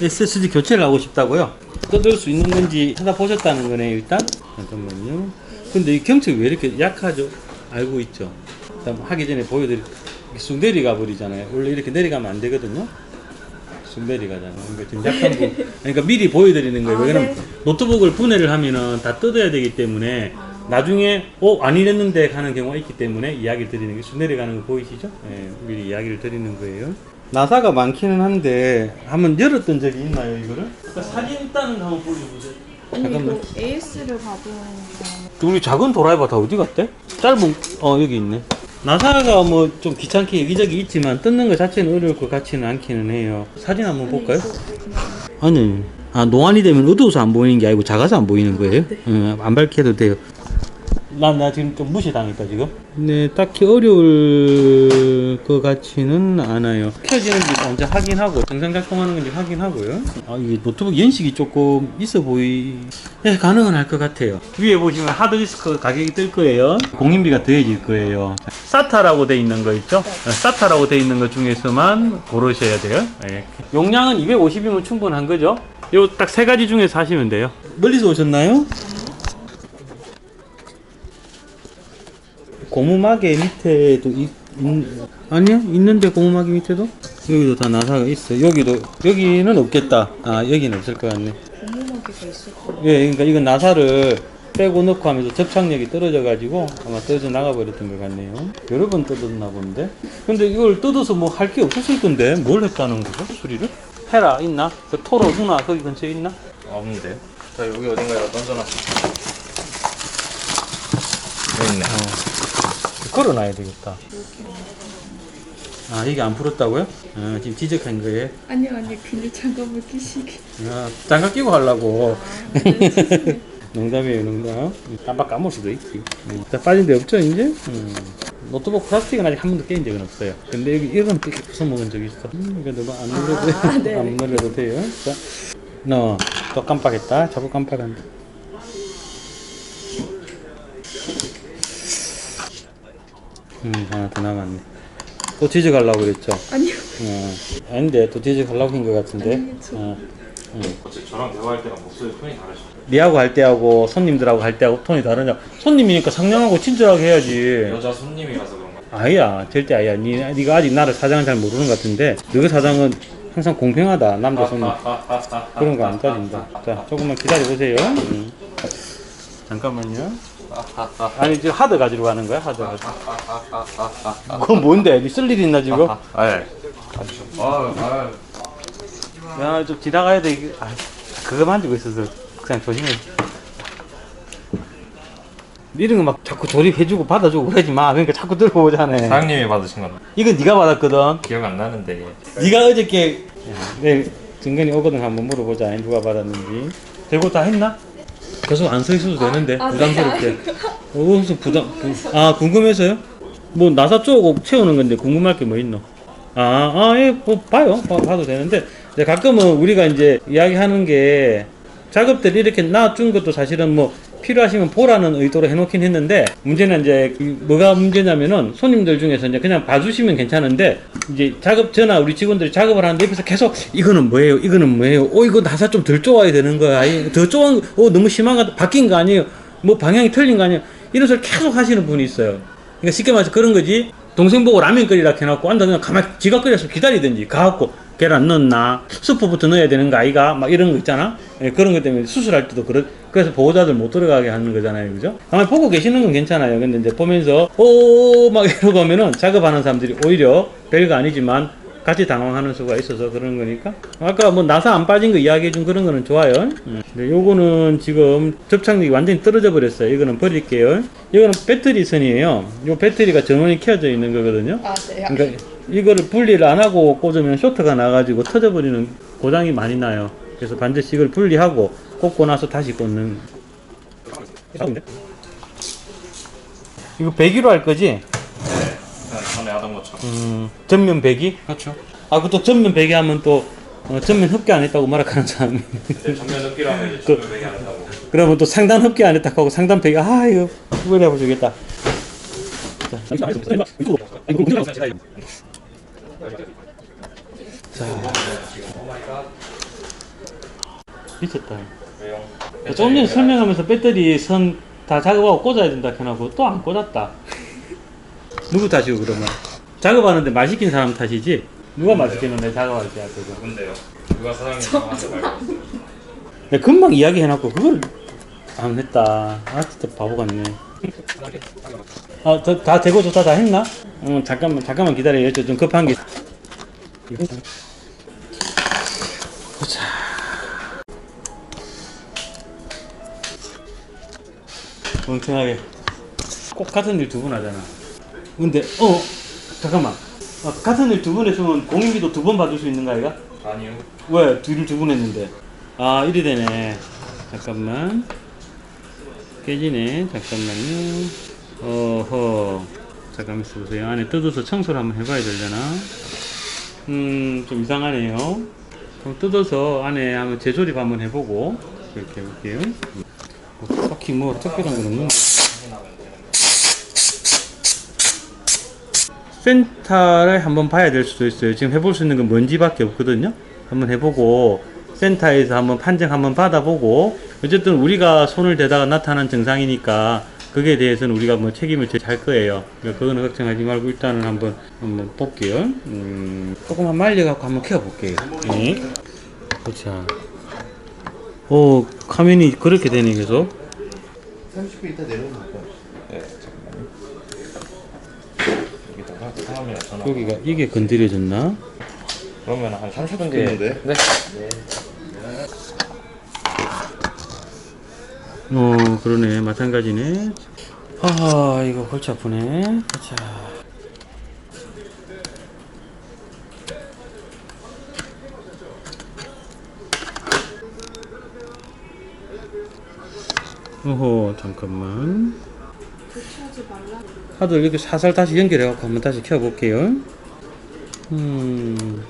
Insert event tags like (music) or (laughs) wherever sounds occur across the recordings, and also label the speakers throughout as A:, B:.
A: SSD 교체를 하고 싶다고요? 뜯을 수 있는 건지 찾아보셨다는 거네요, 일단. 잠깐만요. 근데 이 경첩이 왜 이렇게 약하죠? 알고 있죠? 일단 하기 전에 보여드릴, 이렇게 쑥 내려가 버리잖아요. 원래 이렇게 내려가면 안 되거든요? 쑥 내려가잖아요. 그러니까 좀 약한 부 그러니까 미리 보여드리는 거예요.
B: 아,
A: 왜냐면
B: 네.
A: 노트북을 분해를 하면은 다 뜯어야 되기 때문에 나중에 어, 안 이랬는데 하는 경우가 있기 때문에 이야기를 드리는 게 쑥 내려가는 거 보이시죠? 예, 미리 이야기를 드리는 거예요. 나사가 많기는 한데 한번 열었던 적이 있나요, 이거를? 그러니까 사진 일단은 한번 보여주세요.
B: 아니
A: 잠깐만.
B: AS를 받은 사람
A: 우리 작은 도라이버 다 어디 갔대? 짧은 어 여기 있네. 나사가 뭐 좀 귀찮게 여기저기 있지만 뜯는 것 자체는 어려울 것 같지는 않기는 해요. 사진 한번 볼까요? 아니, 아 노안이 되면 어두워서 안 보이는 게 아니고 작아서 안 보이는 거예요? 응, 안 밝혀도 돼요. 나, 나 지금 좀 무시당했다, 지금? 네, 딱히 어려울 것 같지는 않아요. 켜지는지 먼저 확인하고, 정상 작동하는 건지 확인하고요. 아, 이게 노트북 연식이 조금 있어 보이, 네, 가능은 할 것 같아요. 위에 보시면 하드디스크 가격이 뜰 거예요. 공인비가 더해질 거예요. 사타라고 돼 있는 거 있죠? 네, 사타라고 돼 있는 것 중에서만 고르셔야 돼요. 네. 용량은 250이면 충분한 거죠? 요 딱 세 가지 중에서 하시면 돼요. 멀리서 오셨나요? 고무마개 밑에도 있, 있, 아니요? 있는데 고무마개 밑에도? 여기도 다 나사가 있어. 여기도 여기는 없겠다. 아 여기는 없을 것 같네.
B: 고무마개가 있을 거예요.
A: 예 그러니까 이건 나사를 빼고 넣고 하면서 접착력이 떨어져 가지고 아마 떨어져 나가 버렸던 것 같네요. 여러 번 뜯었나 본데? 근데 이걸 뜯어서 뭐 할 게 없었을 건데? 뭘 했다는 거죠 수리를? 헤라 있나? 그 토로 누나 거기 근처에 있나?
C: 없는데요? 자 여기 어딘가에 던져놨어. 여기 있네.
A: 걸어놔야 되겠다 아 이게 안 풀었다고요? 아, 지금 지적한 거예요?
B: 아니요 아니요 근데 장갑을 끼시게.
A: 야, 장갑 끼고 하려고.
B: 아, (laughs) 네.
A: 농담이에요, 농담. 깜빡 까먹을 수도 있지. 음. 자, 빠진 데 없죠, 이제? 음. 노트북 플라스틱은 아직 한 번도 깨인 적은 없어요. 근데 여기 이건 깨 부숴 먹은 적이 있어. 음, 그래도 뭐안 눌러도,
B: 아, 네.
A: 안 눌러도 돼요. 자, 너, 또 깜빡했다. 자꾸 깜빡한다. 음, 하나 더 남았네. 또 뒤져가려고 그랬죠?
B: 아니요.
A: 어, 아닌데, 또 뒤져가려고 한것 같은데?
B: 아니요, 저-
A: 어, 음.
C: 어째 저랑 대화할 때랑 목소리 톤이 다르죠.
A: 니하고 할 때하고 손님들하고 할 때하고 톤이 다르냐? 손님이니까 상냥하고 친절하게 해야지.
C: 여자 손님이라서 그런가?
A: 아니야, 절대 아니야. 니, 니가 아직 나를 사장을 잘 모르는 것 같은데, 너가 사장은 항상 공평하다. 남자 손님. (laughs) 그런 거 안 따진다. 자, 조금만 기다려보세요. 음. 잠깐만요. 아니, 지금 하드 가지러 가는 거야, 하드 가지고. 그건 뭔데? 니쓸일 있나, 지금?
C: 아, 예. 아, 아,
A: 야, 좀 지나가야 돼. 이게. 아, 그거 만지고 있어서 그냥 조심해. 이런 거 막 자꾸 조립해주고 받아주고 그러지 마. 그러니까 자꾸 들고 오잖아.
C: 사장님이 받으신 건
A: 이건 네가 받았거든.
C: 기억 안 나는데.
A: 네가 어저께 내일 증근이 오거든 한번 물어보자. 누가 받았는지. 대고 다 했나? 계속 안 서 있어도 되는데
B: 아, 네.
A: 부담스럽게. 어, 무슨 부담? 부- 아 궁금해서요? 뭐 나사 쪽 채우는 건데 궁금할 게 뭐 있노? 아, 아, 예, 뭐 봐요. 봐, 봐도 되는데 가끔은 우리가 이제 이야기하는 게 작업들 이렇게 놔준 것도 사실은 뭐 필요하시면 보라는 의도로 해놓긴 했는데 문제는 이제 이 뭐가 문제냐면은 손님들 중에서 이제 그냥 봐주시면 괜찮은데 이제 작업 전화 우리 직원들이 작업을 하는데 옆에서 계속 이거는 뭐예요 이거는 뭐예요? 어 이거 나사 좀 덜 쪼아야 되는 거야. 이, 더 쪼은 어 너무 심한 거 바뀐 거 아니에요? 뭐 방향이 틀린 거 아니에요? 이런 소리 계속 하시는 분이 있어요. 그러니까 쉽게 말해서 그런 거지 동생 보고 라면 끓이라 해놓고 앉아 그냥 가만히 지가 끓여서 기다리든지 가갖고 계란 넣었나 스프부터 넣어야 되는 거 아이가? 막 이런 거 있잖아? 예, 그런 것 때문에 수술할 때도 그런 그래서 보호자들 못 들어가게 하는 거잖아요. 그죠? 가만히 보고 계시는 건 괜찮아요. 근데 이제 보면서 오 막 (laughs) 이러고 하면은 작업하는 사람들이 오히려 별거 아니지만 같이 당황하는 수가 있어서 그런 거니까 아까 뭐 나사 안 빠진 거 이야기해 준 그런 거는 좋아요 음. 근데 요거는 지금 접착력이 완전히 떨어져 버렸어요 이거는 버릴게요 이거는 배터리 선이에요 요 배터리가 전원이 켜져 있는 거거든요
B: 아 네.
A: 그러니까 이거를 분리를 안 하고 꽂으면 쇼트가 나가지고 터져버리는 고장이 많이 나요. 그래서 반드시 이걸 분리하고 꽂고 나서 다시 꽂는. 이거 배기로 할 거지? 음, 전면 배기?
C: 그렇죠.
A: 아, 그또 전면 배기 하면 또 어, 전면 흡기 안 했다고 말하는 사람이.
C: 이제 전면 넣기로 하면 이제
A: 그-
C: 전면 배기 안 한다고.
A: 그러면 또 상단 흡기 안 했다고 하고 상단 배기 아 이거 그걸 해보시겠다. 자. 미쳤다.
C: 왜요?
A: 조금 전에 설명하면서 배터리 선 다 작업하고 꽂아야 된다 해놓고 또 안 꽂았다. 누구 탓이고 그러면? 작업하는데 말 시킨 사람 탓이지? 누가 말 시켰는데 작업할 때 앞에서?
C: 누군데요? 누가 사장님.
A: 내가 금방 이야기해놓고 그걸 안 했다. 아 진짜 바보 같네. 아, 저, 다 되고 좋다 다 했나? 어, 잠깐만, 잠깐만 기다려요. 저 좀 급한 게. 보자. 멍청하게. 꼭 같은 일 두 번 하잖아. 근데, 어, 잠깐만. 아, 같은 일 두 번 했으면 공인비도 두 번 받을 수 있는 거 아이가?
C: 아니요.
A: 왜? 둘을 두 번 했는데. 아, 이리 되네. 잠깐만. 깨지네. 잠깐만요. 어허. 잠깐만 있어보세요. 안에 뜯어서 청소를 한번 해봐야 되려나? 음, 좀 이상하네요. 그럼 뜯어서 안에 한번 재조립 한번 해보고, 이렇게 해볼게요. 뭐, 딱히 뭐 특별한 건 없는데. 센터를 한번 봐야 될 수도 있어요. 지금 해볼 수 있는 건 먼지밖에 없거든요. 한번 해보고 센터에서 한번 판정 한번 받아보고 어쨌든 우리가 손을 대다가 나타난 증상이니까 그게 대해서는 우리가 뭐 책임을 질 거예요. 그러니까 그거는 걱정하지 말고 일단은 한번 한번 볼게요. 음, 조금만 말려갖고 한번 키워볼게요. 네. 보자. 오 화면이 그렇게 되네 계속.
D: 30분 있다 내려오면 될까?
C: 네, 잠깐만요. 전화.
A: 여기가 이게 건드려졌나?
C: 그러면 한 30분 뒤에.
D: 됐는데?
C: 네.
A: 어 그러네 마찬가지네 아 이거 골치 아프네 자 어허 잠깐만 하도 이렇게 살살 다시 연결해갖고 한번 다시 켜볼게요 음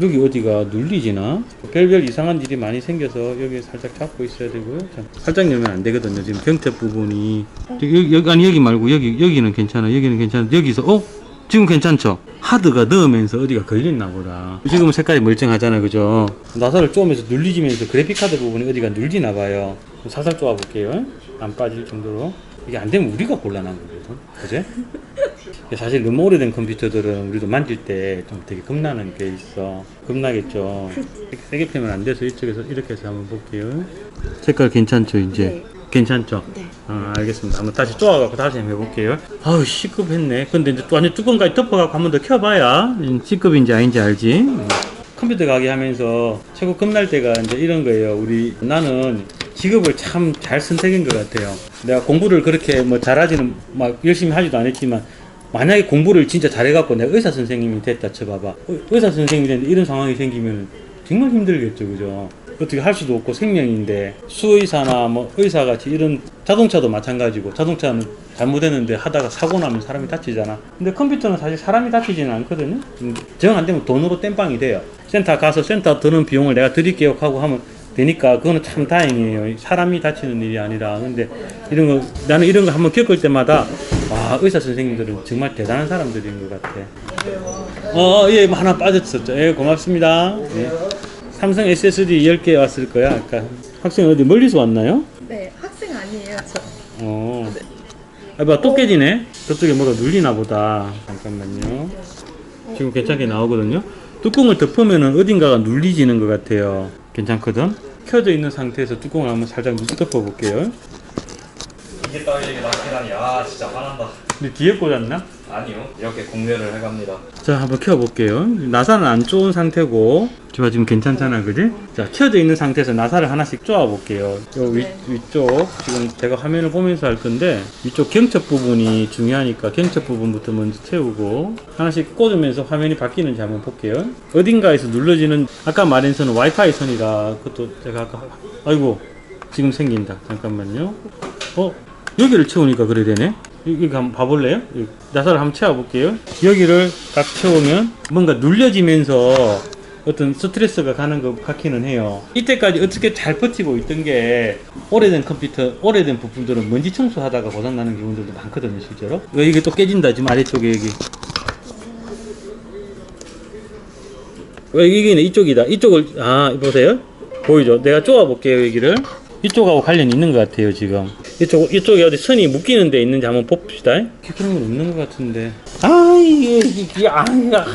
A: 여기 어디가 눌리지나? 별별 이상한 일이 많이 생겨서 여기 살짝 잡고 있어야 되고요. 자, 살짝 열면 안 되거든요. 지금 경첩 부분이 여기, 여기 아니 여기 말고 여기 여기는 괜찮아. 여기는 괜찮아. 여기서 어? 지금 괜찮죠? 하드가 넣으면서 어디가 걸렸나 보다. 지금은 색깔이 멀쩡하잖아, 그죠? 나사를 쪼면서 눌리지면서 그래픽 카드 부분이 어디가 눌리나 봐요. 살살 쪼아 볼게요. 안 빠질 정도로. 이게 안 되면 우리가 곤란한 거거든. 그제? 사실 너무 오래된 컴퓨터들은 우리도 만질 때 좀 되게 겁나는 게 있어. 겁나겠죠. 세게 펴면 안 돼서 이쪽에서 이렇게 해서 한번 볼게요. 색깔 괜찮죠, 이제?
B: 네.
A: 괜찮죠?
B: 네.
A: 아, 알겠습니다. 한번 다시 쪼아갖고 다시 한번 해볼게요. 아우, C급했네. 근데 이제 또 완전 뚜껑까지 덮어갖고 한번 더 켜봐야 C급인지 아닌지 알지. 음. 컴퓨터 가게 하면서 최고 겁날 때가 이제 이런 거예요. 우리, 나는 직업을 참 잘 선택한 것 같아요. 내가 공부를 그렇게 뭐 잘하지는 막 열심히 하지도 않았지만 만약에 공부를 진짜 잘해갖고 내가 의사 선생님이 됐다 쳐봐봐. 의- 의사 선생님이 됐는데 이런 상황이 생기면 정말 힘들겠죠, 그죠? 어떻게 할 수도 없고 생명인데 수의사나 뭐 의사 같이 이런 자동차도 마찬가지고 자동차는 잘못했는데 하다가 사고 나면 사람이 다치잖아. 근데 컴퓨터는 사실 사람이 다치지는 않거든요. 정 안 되면 돈으로 땜빵이 돼요. 센터 가서 센터 드는 비용을 내가 드릴게요 하고 하면 되니까 그거는 참 다행이에요. 사람이 다치는 일이 아니라. 근데 이런 거 나는 이런 거 한번 겪을 때마다 와 의사 선생님들은 정말 대단한 사람들인 것 같아. 어, 예, 뭐 하나 빠졌었죠. 예, 고맙습니다. 예. 삼성 SSD 10개 왔을 거야. 아까 학생 어디 멀리서 왔나요?
B: 네, 학생 아니에요, 저.
A: 어. 아, 봐, 또 깨지네? 저쪽에 뭐가 눌리나 보다. 잠깐만요. 지금 괜찮게 나오거든요. 뚜껑을 덮으면은 어딘가가 눌리지는 것 같아요. 괜찮거든? 켜져 있는 상태에서 뚜껑을 한번 살짝 덮어 볼게요.
C: 이게 딱 이렇게 나타나니 아 진짜 화난다.
A: 근데 뒤에 꽂았나?
C: 아니요. 이렇게 공유를 해갑니다.
A: 자, 한번 켜볼게요. 나사는 안 쪼은 상태고, 지금 지금 괜찮잖아, 그지? 자, 켜져 있는 상태에서 나사를 하나씩 쪼아볼게요. 요 위, 위쪽, 지금 제가 화면을 보면서 할 건데, 위쪽 경첩 부분이 중요하니까 경첩 부분부터 먼저 채우고, 하나씩 꽂으면서 화면이 바뀌는지 한번 볼게요. 어딘가에서 눌러지는, 아까 말한 선은 와이파이 선이라, 그것도 제가 아까, 아이고, 지금 생긴다. 잠깐만요. 어? 여기를 채우니까 그래 되네? 여기 한번 봐볼래요? 여기 나사를 한번 채워볼게요. 여기를 딱 채우면 뭔가 눌려지면서 어떤 스트레스가 가는 것 같기는 해요. 이때까지 어떻게 잘 버티고 있던 게 오래된 컴퓨터, 오래된 부품들은 먼지 청소하다가 고장나는 경우들도 많거든요, 실제로. 어, 이게 또 깨진다, 지금 아래쪽에 여기. 왜 이게 이쪽이다. 이쪽을, 아, 보세요. 보이죠? 내가 쪼아볼게요 여기를 이쪽하고 관련이 있는 것 같아요 지금. 이쪽 이쪽에 어디 선이 묶이는 데 있는지 한번 봅시다. 그런 건 없는 것 같은데. 아 이게 이게 아니야.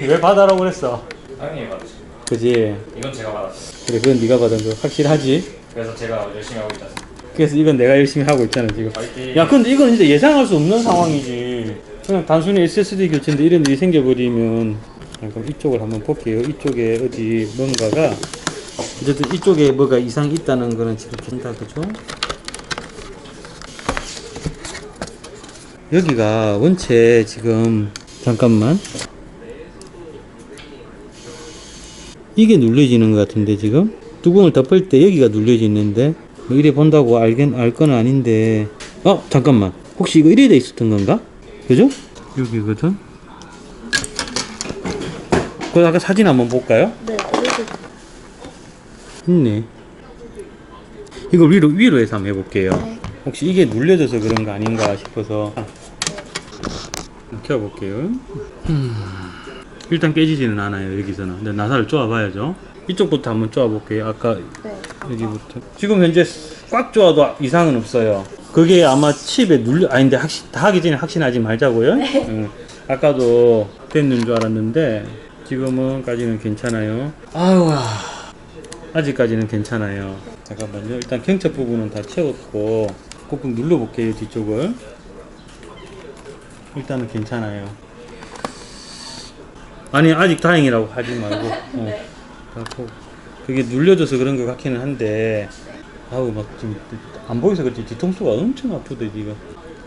A: 왜 받아라고 그랬어?
C: 사장님이 받으신
A: 그지?
C: 이건 제가 받았어요.
A: 그래 그건 네가 받은 거 확실하지?
C: 그래서 제가 열심히 하고 있지 않습니까
A: 그래서 이건 내가 열심히 하고 있잖아 지금.
C: 파이팅.
A: 야 근데 이건 진짜 예상할 수 없는 상황이지. 그냥 단순히 SSD 교체인데 이런 일이 생겨버리면 잠깐 이쪽을 한번 볼게요. 이쪽에 어디 뭔가가 어쨌든 이쪽에 뭐가 이상이 있다는 거는 지금 된다 그죠? 여기가 원체 지금 잠깐만. 이게 눌려지는 것 같은데 지금? 뚜껑을 덮을 때 여기가 눌려지는데? 뭐 이래 본다고 알긴 알 건 아닌데. 어 잠깐만. 혹시 이거 이래 돼 있었던 건가? 그죠? 여기거든 그 아까 사진 한번 볼까요?
B: 네,
A: 있네. 이걸 위로 위로 해서 한번 해볼게요.
B: 네.
A: 혹시 이게 눌려져서 그런 거 아닌가 싶어서. 켜볼게요. 음, 일단 깨지지는 않아요 여기서는. 근데 나사를 쪼아봐야죠. 이쪽부터 한번 쪼아볼게요. 아까
B: 네.
A: 여기부터. 지금 현재 꽉 쪼아도 이상은 없어요. 그게 아마 칩에 눌려 아닌데 확신 다 하기 전에 확신하지 말자고요? 응. 아까도 됐는 줄 알았는데 지금은까지는 괜찮아요. 아유 아직까지는 괜찮아요. 잠깐만요. 일단 경첩 부분은 다 채웠고 꾹꾹 눌러볼게요 뒤쪽을. 일단은 괜찮아요. 아니 아직 다행이라고 하지 말고. (laughs) 어. 그래갖고. 그게 눌려져서 그런 것 같기는 한데 아우 막 지금 안 보여서 그렇지. 뒤통수가 엄청 아프대 지금.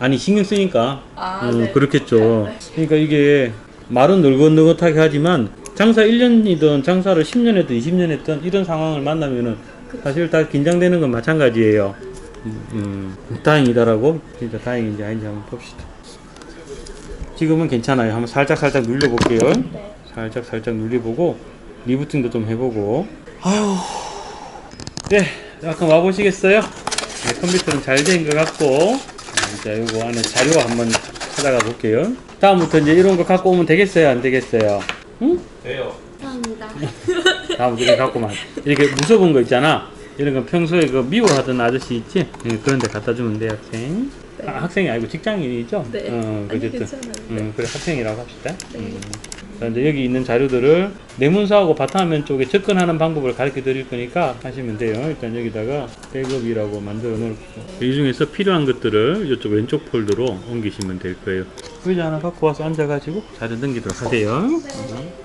A: 아니 신경 쓰니까.
B: 아,
A: 음,
B: 네.
A: 그렇겠죠. 그러니까 이게 말은 느긋느긋하게 하지만 장사 1년이든 장사를 10년 했든 20년 했든 이런 상황을 만나면은 사실 다 긴장되는 건 마찬가지예요. 음, 음, 다행이다라고? 진짜 다행인지 아닌지 한번 봅시다. 지금은 괜찮아요. 한번 살짝 살짝 눌려볼게요.
B: 네.
A: 살짝 살짝 눌려보고 리부팅도 좀 해보고. 아유 네 잠깐 와보시겠어요? 네, 컴퓨터는 잘 된 것 같고. 자 요거 안에 자료 한번 찾아가 볼게요. 다음부터 이제 이런 거 갖고 오면 되겠어요? 안 되겠어요? 응?
C: 돼요
B: 감사합니다. (laughs)
A: 이렇게 갖고만 이렇게 무서운 거 있잖아 이런 거 평소에 그 미워하던 아저씨 있지? 예, 그런 데 갖다 주면 돼 학생
B: 네.
A: 아, 학생이 아니고 직장인이죠?
B: 네.
A: 어,
B: 아니,
A: 어쨌든
B: 괜찮아요.
A: 음, 그래 학생이라고 합시다
B: 네.
A: 음. 자, 이제 여기 있는 자료들을 내문서하고 바탕화면 쪽에 접근하는 방법을 가르쳐 드릴 거니까 하시면 돼요. 일단 여기다가 백업이라고 만들어 놓을게요. 이 중에서 필요한 것들을 이쪽 왼쪽 폴더로 옮기시면 될 거예요. 의자 하나 갖고 와서 앉아가지고 자료 넘기도록 하세요.